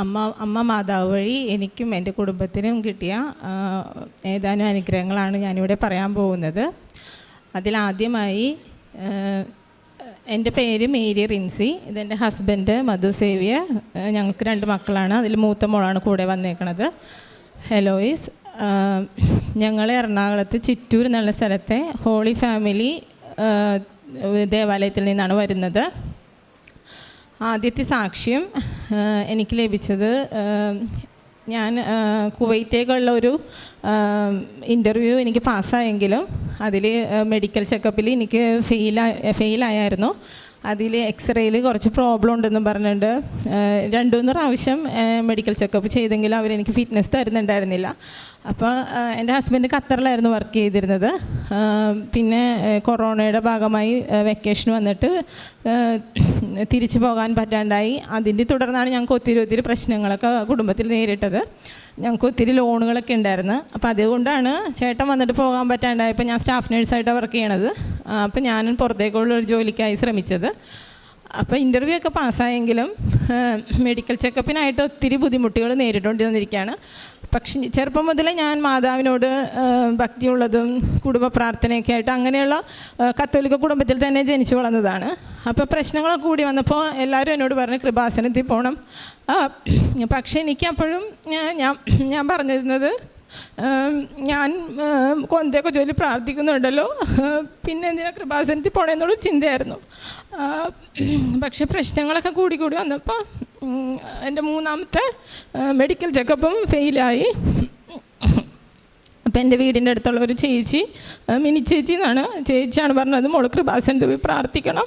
അമ്മ അമ്മ മാതാവ് വഴി എനിക്കും എന്റെ കുടുംബത്തിനും കിട്ടിയ ഏതാനും അനുഗ്രഹങ്ങളാണ് ഞാനിവിടെ പറയാൻ പോകുന്നത്. അതിലാദ്യമായി എന്റെ പേര് മേരി റിൻസി. ഇതെന്റെ ഹസ്ബൻഡ് മധു സേവ്യ ഞങ്ങൾക്ക് രണ്ട് മക്കളാണ്. അതിൽ മൂത്ത മോളാണ് കൂടെ വന്നേക്കണത്. ഹെലോയിസ് ഞങ്ങൾ എറണാകുളത്ത് ചിറ്റൂർ എന്നുള്ള സ്ഥലത്തെ ഹോളി ഫാമിലി ദേവാലയത്തിൽ നിന്നാണ് വരുന്നത്. ആദ്യത്തെ സാക്ഷ്യം എനിക്ക് ലഭിച്ചത് ഞാൻ കുവൈറ്റേക്കുള്ള ഒരു ഇന്റർവ്യൂ എനിക്ക് പാസ്സായെങ്കിലും അതിൽ മെഡിക്കൽ ചെക്കപ്പിൽ എനിക്ക് ഫെയിലാ ഫെയിലായിരുന്നു അതിൽ എക്സ്റേയിൽ കുറച്ച് പ്രോബ്ലം ഉണ്ടെന്ന് പറഞ്ഞിട്ട് രണ്ടു രണ്ട് മൂന്ന് പ്രാവശ്യം മെഡിക്കൽ ചെക്കപ്പ് ചെയ്തെങ്കിലും അവരെനിക്ക് ഫിറ്റ്നസ് തരുന്നുണ്ടായിരുന്നില്ല. അപ്പോൾ എന്റെ ഹസ്ബൻഡ് ഖത്തറിലായിരുന്നു വർക്ക് ചെയ്തിരുന്നത്. പിന്നെ കൊറോണയുടെ ഭാഗമായി വെക്കേഷൻ വന്നിട്ട് തിരിച്ചു പോകാൻ പറ്റാണ്ടായി. അതിന്റെ തുടർന്നാണ് ഞങ്ങൾക്ക് ഒത്തിരി ഒത്തിരി പ്രശ്നങ്ങളൊക്കെ കുടുംബത്തിൽ നേരിട്ടത്. ഞങ്ങൾക്ക് ഒത്തിരി ലോണുകളൊക്കെ ഉണ്ടായിരുന്നു. അപ്പോൾ അതുകൊണ്ടാണ് ചേട്ടൻ വന്നിട്ട് പോകാൻ പറ്റാണ്ടായപ്പോൾ ഞാൻ സ്റ്റാഫ് നേഴ്സായിട്ടാണ് വർക്ക് ചെയ്യണത്. അപ്പോൾ ഞാനും പുറത്തേക്കുള്ള ഒരു ജോലിക്കായി ശ്രമിച്ചത്. അപ്പോൾ ഇന്റർവ്യൂ ഒക്കെ പാസ്സായെങ്കിലും മെഡിക്കൽ ചെക്കപ്പിനായിട്ട് ഒത്തിരി ബുദ്ധിമുട്ടുകൾ നേരിട്ടുകൊണ്ടിരിക്കുകയാണ് പക്ഷെ ചെറുപ്പം മുതലേ ഞാൻ മാതാവിനോട് ഭക്തിയുള്ളതും കുടുംബ പ്രാർത്ഥനയൊക്കെ ആയിട്ട് അങ്ങനെയുള്ള കത്തോലിക്ക കുടുംബത്തിൽ തന്നെ ജനിച്ചു വളർന്നതാണ്. അപ്പോൾ പ്രശ്നങ്ങളൊക്കെ കൂടി വന്നപ്പോൾ എല്ലാവരും എന്നോട് പറഞ്ഞു കൃപാസനത്തിൽ പോകണം പക്ഷേ എനിക്കപ്പോഴും ഞാൻ ഞാൻ ഞാൻ പറഞ്ഞിരുന്നത് ഞാൻ കൊന്തയൊക്കെ ചൊല്ലി പ്രാർത്ഥിക്കുന്നുണ്ടല്ലോ പിന്നെ എന്തിനാ കൃപാസനത്തിൽ പോകണമെന്നുള്ളൊരു ചിന്തയായിരുന്നു. പക്ഷേ പ്രശ്നങ്ങളൊക്കെ കൂടി കൂടി വന്നപ്പോൾ എന്റെ മൂന്നാമത്തെ മെഡിക്കൽ ചെക്കപ്പും ഫെയിലായി അപ്പം എന്റെ വീടിന്റെ അടുത്തുള്ള ഒരു ചേച്ചി മിനി ചേച്ചി എന്നാണ്. ചേച്ചിയാണ് പറഞ്ഞത് മോൾ കൃപാസൻ തൂവി പ്രാർത്ഥിക്കണം.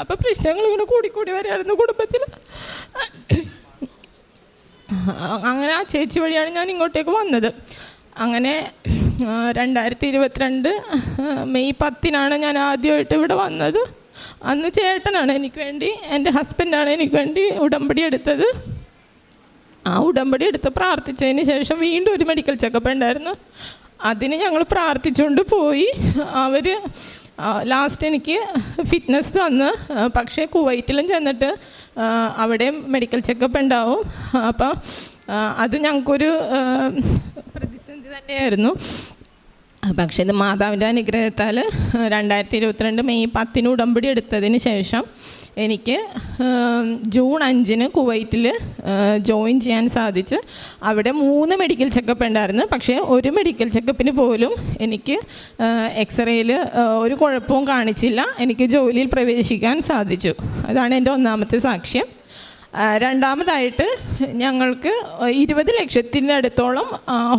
അപ്പോൾ പ്രശ്നങ്ങൾ ഇങ്ങനെ കൂടിക്കൂടി വരായിരുന്നു കുടുംബത്തിൽ. അങ്ങനെ ആ ചേച്ചി വഴിയാണ് ഞാൻ ഇങ്ങോട്ടേക്ക് വന്നത്. അങ്ങനെ രണ്ടായിരത്തി ഇരുപത്തിരണ്ട് മെയ് പത്തിനാണ് ഞാൻ ആദ്യമായിട്ട് ഇവിടെ വന്നത്. അന്ന് ചേട്ടനാണ് എനിക്ക് വേണ്ടി എന്റെ ഹസ്ബൻഡാണ് എനിക്ക് വേണ്ടി ഉടമ്പടി എടുത്തത്. ആ ഉടമ്പടി എടുത്ത് പ്രാർത്ഥിച്ചതിന് ശേഷം വീണ്ടും ഒരു മെഡിക്കൽ ചെക്കപ്പ് ഉണ്ടായിരുന്നു. അതിന് ഞങ്ങൾ പ്രാർത്ഥിച്ചുകൊണ്ട് പോയി. അവർ ലാസ്റ്റ് എനിക്ക് ഫിറ്റ്നസ് തന്ന്. ആ, പക്ഷേ കുവൈറ്റിലും ചെന്നിട്ട് അവിടെ മെഡിക്കൽ ചെക്കപ്പ് ഉണ്ടാവും. അപ്പം അത് ഞങ്ങൾക്കൊരു പ്രതിസന്ധി തന്നെയായിരുന്നു. പക്ഷേ ഇത് മാതാവിന്റെ അനുഗ്രഹത്താൽ രണ്ടായിരത്തി ഇരുപത്തിരണ്ട് മെയ് പത്തിന് ഉടമ്പടി എടുത്തതിന് ശേഷം എനിക്ക് ജൂൺ അഞ്ചിന് കുവൈറ്റിൽ ജോയിൻ ചെയ്യാൻ സാധിച്ച് അവിടെ മൂന്ന് മെഡിക്കൽ ചെക്കപ്പ് ഉണ്ടായിരുന്നു. പക്ഷേ ഒരു മെഡിക്കൽ ചെക്കപ്പിന് പോലും എനിക്ക് എക്സ്റേയിൽ ഒരു കുഴപ്പവും കാണിച്ചില്ല. എനിക്ക് ജോലിയിൽ പ്രവേശിക്കാൻ സാധിച്ചു. അതാണ് എന്റെ ഒന്നാമത്തെ സാക്ഷ്യം. രണ്ടാമതായിട്ട് ഞങ്ങൾക്ക് ഇരുപത് ലക്ഷത്തിന്റെ അടുത്തോളം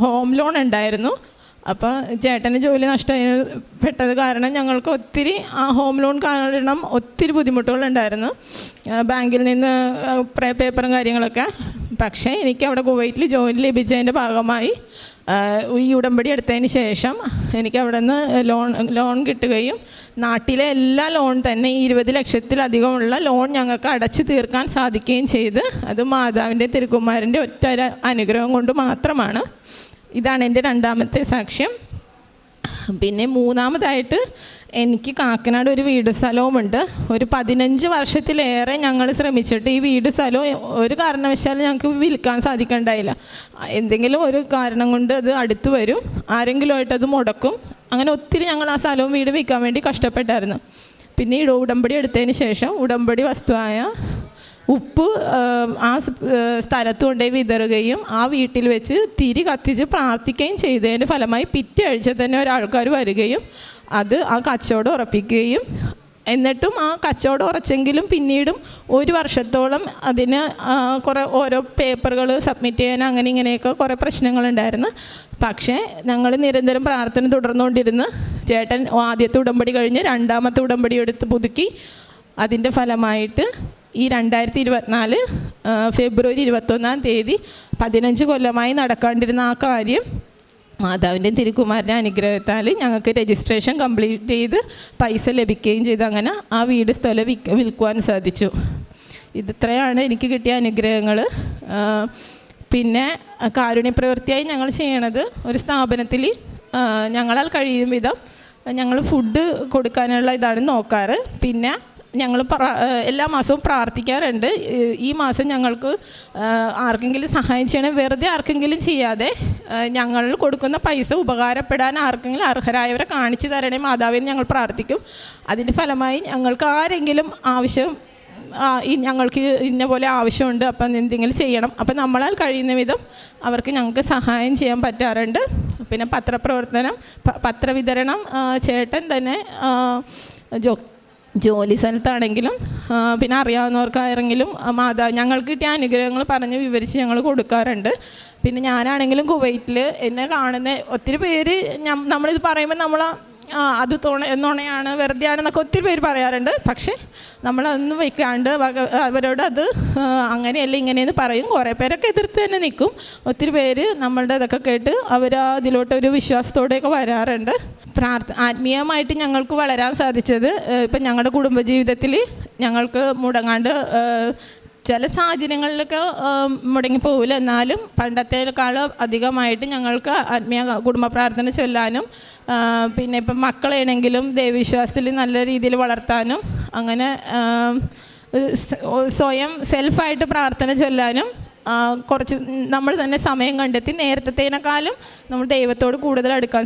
ഹോം ലോൺ ഉണ്ടായിരുന്നു. അപ്പോൾ ചേട്ടന് ജോലി നഷ്ടപ്പെട്ടത് കാരണം ഞങ്ങൾക്ക് ഒത്തിരി ആ ഹോം ലോൺ കാരണം ഒത്തിരി ബുദ്ധിമുട്ടുകളുണ്ടായിരുന്നു. ബാങ്കിൽ നിന്ന് പേപ്പറും കാര്യങ്ങളൊക്കെ. പക്ഷേ എനിക്ക് അവിടെ കുവൈറ്റിൽ ജോലി ലഭിച്ചതിന്റെ ഭാഗമായി ഈ ഉടമ്പടി എടുത്തതിന് ശേഷം എനിക്ക് അവിടെ നിന്ന് ലോൺ ലോൺ കിട്ടുകയും നാട്ടിലെ എല്ലാ ലോൺ തന്നെ ഇരുപത് ലക്ഷത്തിലധികമുള്ള ലോൺ ഞങ്ങൾക്ക് അടച്ചു തീർക്കാൻ സാധിക്കുകയും ചെയ്ത് അത് മാതാവിന്റെ തിരുക്കുമാരന്റെ ഒറ്റ അനുഗ്രഹം കൊണ്ട് മാത്രമാണ്. ഇതാണ് എന്റെ രണ്ടാമത്തെ സാക്ഷ്യം. പിന്നെ മൂന്നാമതായിട്ട് എനിക്ക് കാക്കനാട് ഒരു വീട് സ്ഥലവുമുണ്ട്. ഒരു പതിനഞ്ച് വർഷത്തിലേറെ ഞങ്ങൾ ശ്രമിച്ചിട്ട് ഈ വീട് സ്ഥലവും ഒരു കാരണവശാലും ഞങ്ങൾക്ക് വിൽക്കാൻ സാധിക്കണ്ടായില്ല. എന്തെങ്കിലും ഒരു കാരണം കൊണ്ട് അത് അടുത്ത് വരും. ആരെങ്കിലുമായിട്ട് അത് മുടക്കും. അങ്ങനെ ഒത്തിരി ഞങ്ങൾ ആ സ്ഥലവും വീട് വിൽക്കാൻ വേണ്ടി കഷ്ടപ്പെട്ടായിരുന്നു. പിന്നെ ഈ ഉടമ്പടി എടുത്തതിന് ശേഷം ഉടമ്പടി വസ്തുവായ ഉപ്പ് ആ, സ്ഥലത്ത് കൊണ്ടുപോയി വിതറുകയും ആ വീട്ടിൽ വെച്ച് തിരി കത്തിച്ച് പ്രാർത്ഥിക്കുകയും ചെയ്തതിന്റെ ഫലമായി പിറ്റേ ആഴ്ച തന്നെ ഒരാൾക്കാർ വരികയും അത് ആ കച്ചവടം ഉറപ്പിക്കുകയും എന്നിട്ടും ആ കച്ചവടം ഉറച്ചെങ്കിലും പിന്നീടും ഒരു വർഷത്തോളം അതിന് കുറേ ഓരോ പേപ്പറുകൾ സബ്മിറ്റ് ചെയ്യാൻ അങ്ങനെ ഇങ്ങനെയൊക്കെ കുറേ പ്രശ്നങ്ങളുണ്ടായിരുന്നു. പക്ഷേ ഞങ്ങൾ നിരന്തരം പ്രാർത്ഥന തുടർന്നുകൊണ്ടിരുന്ന് ചേട്ടൻ ആദ്യത്തെ ഉടമ്പടി കഴിഞ്ഞ് രണ്ടാമത്തെ ഉടമ്പടി എടുത്ത് പുതുക്കി അതിന്റെ ഫലമായിട്ട് ഈ രണ്ടായിരത്തി ഇരുപത്തിനാല് ഫെബ്രുവരി ഇരുപത്തൊന്നാം തീയതി പതിനഞ്ച് കൊല്ലമായി നടക്കാണ്ടിരുന്ന ആ കാര്യം മാതാവിന്റെ തിരുക്കുമാരന്റെ അനുഗ്രഹത്താൽ ഞങ്ങൾക്ക് രജിസ്ട്രേഷൻ കംപ്ലീറ്റ് ചെയ്ത് പൈസ ലഭിക്കുകയും ചെയ്ത്. അങ്ങനെ ആ വീട് സ്ഥലം വിൽക്ക വിൽക്കുവാൻ സാധിച്ചു. ഇതിത്രയാണ് എനിക്ക് കിട്ടിയ അനുഗ്രഹങ്ങൾ. പിന്നെ കാരുണ്യപ്രവൃത്തിയായി ഞങ്ങൾ ചെയ്യണത് ഒരു സ്ഥാപനത്തിൽ ഞങ്ങളാൽ കഴിയും വിധം ഞങ്ങൾ ഫുഡ് കൊടുക്കാനുള്ള ഇതാണ് നോക്കാറ്. പിന്നെ ഞങ്ങൾ എല്ലാ മാസവും പ്രാർത്ഥിക്കാറുണ്ട്. ഈ മാസം ഞങ്ങൾക്ക് ആർക്കെങ്കിലും സഹായം ചെയ്യണം വെറുതെ ആർക്കെങ്കിലും ചെയ്യാതെ ഞങ്ങൾ കൊടുക്കുന്ന പൈസ ഉപകാരപ്പെടാൻ ആർക്കെങ്കിലും അർഹരായവരെ കാണിച്ചു തരണേ മാതാവിന് ഞങ്ങൾ പ്രാർത്ഥിക്കും. അതിന്റെ ഫലമായി ഞങ്ങൾക്ക് ആരെങ്കിലും ആവശ്യം ഈ ഞങ്ങൾക്ക് ഇന്ന പോലെ ആവശ്യമുണ്ട് അപ്പം എന്തെങ്കിലും ചെയ്യണം. അപ്പം നമ്മളാൽ കഴിയുന്ന വിധം അവർക്ക് ഞങ്ങൾക്ക് സഹായം ചെയ്യാൻ പറ്റാറുണ്ട്. പിന്നെ പത്രപ്രവർത്തനം പത്രവിതരണം ചേട്ടൻ തന്നെ ജോ ജോലി സ്ഥലത്താണെങ്കിലും പിന്നെ അറിയാവുന്നവർക്കാരെങ്കിലും മാതാ ഞങ്ങൾക്ക് കിട്ടിയ അനുഗ്രഹങ്ങൾ പറഞ്ഞ് വിവരിച്ച് ഞങ്ങൾ കൊടുക്കാറുണ്ട്. പിന്നെ ഞാനാണെങ്കിലും കുവൈറ്റിൽ എന്നെ കാണുന്ന ഒത്തിരി പേര് നമ്മളിത് പറയുമ്പോൾ നമ്മൾ ആ അത് തോണ വെറുതെ ആണെന്നൊക്കെ ഒത്തിരി പേര് പറയാറുണ്ട്. പക്ഷേ നമ്മളതൊന്നും വയ്ക്കാണ്ട് അവരോട് അത് അങ്ങനെയല്ല ഇങ്ങനെയെന്ന് പറയും. കുറേ പേരൊക്കെ എതിർത്ത് തന്നെ നിൽക്കും. ഒത്തിരി പേര് നമ്മളുടെ ഇതൊക്കെ കേട്ട് അവർ അതിലോട്ട് ഒരു വിശ്വാസത്തോടെയൊക്കെ വരാറുണ്ട്. പ്രാർത്ഥ ആത്മീയമായിട്ട് ഞങ്ങൾക്ക് വളരാൻ സാധിച്ചത് ഇപ്പം ഞങ്ങളുടെ കുടുംബജീവിതത്തിൽ ഞങ്ങൾക്ക് മുടങ്ങാണ്ട് ചില സാഹചര്യങ്ങളിലൊക്കെ മുടങ്ങിപ്പോവില്ല എന്നാലും പണ്ടത്തേക്കാളും അധികമായിട്ട് ഞങ്ങൾക്ക് ആത്മീയ കുടുംബ പ്രാർത്ഥന ചൊല്ലാനും പിന്നെ ഇപ്പം മക്കളാണെങ്കിലും ദൈവവിശ്വാസത്തിൽ നല്ല രീതിയിൽ വളർത്താനും അങ്ങനെ സ്വയം സെൽഫായിട്ട് പ്രാർത്ഥന ചൊല്ലാനും കുറച്ച് നമ്മൾ തന്നെ സമയം കണ്ടെത്തി നേരത്തേനേക്കാളും നമ്മൾ ദൈവത്തോട് കൂടുതൽ അടുക്കാൻ